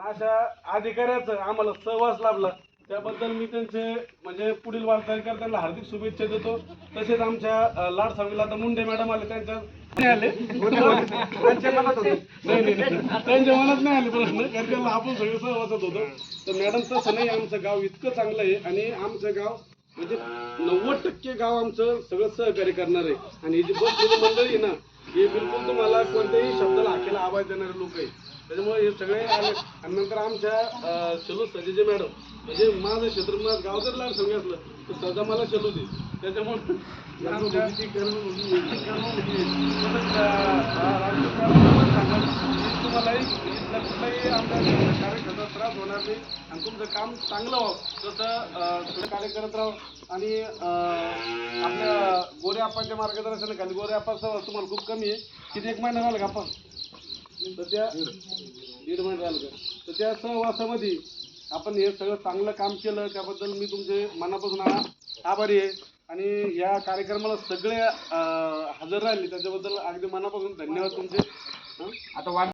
आणि अशा अधिकाऱ्याचं आम्हाला सहवास लाभला. त्याबद्दल मी त्यांचे म्हणजे पुढील वाटचाल त्यांना हार्दिक शुभेच्छा देतो. तसेच आमच्या लाड सांगीला आता मुंडे मॅडम आले त्यांच्या आले. त्यांच्या मनात नाही आले प्रश्न कारण त्यांना आपण सगळे सहवासात होतो. तर मॅडम तसं नाही आमचं गाव इतकं चांगलं आहे. आणि आमचं गाव म्हणजे नव्वद टक्के गाव आमचं सगळं सहकार्य करणार आहे. आणि ही जी बस मंडळी ना हे बिलकुल तुम्हाला कोणत्याही शब्दाला आखेला आवाज देणारे लोक आहे त्याच्यामुळे हे सगळे आले. आणि नंतर आमच्या शेलू सजेजे मॅडम म्हणजे माझं क्षेत्र माझं गाव जर लाड सांगे असलं तर सध्या मला शेलू दे. त्याच्यामुळे आमच्या- राजकीय सांगाल की तुम्हालाही कुठलाही आमच्या कार्यकर्ता त्रास होणार नाही आणि तुमचं काम चांगलं व्हावं. तसं कार्य करत राहा आणि आपल्या गोरे आप्पाच्या मार्गदर्शनाखाली गोरे आप्पाचा तुम्हाला खूप कमी आहे. किती एक महिना झाला का आपण? तर त्या दीड महिना झालं का? तर त्या सहवासामध्ये आपण हे सगळं चांगलं काम केलं त्याबद्दल मी तुमचे मनापासून आभारी आहे. आणि या कार्यक्रमाला सगळे अं, हजर राहिले त्याच्याबद्दल अगदी मनापासून धन्यवाद तुमचे. हं? आता वाट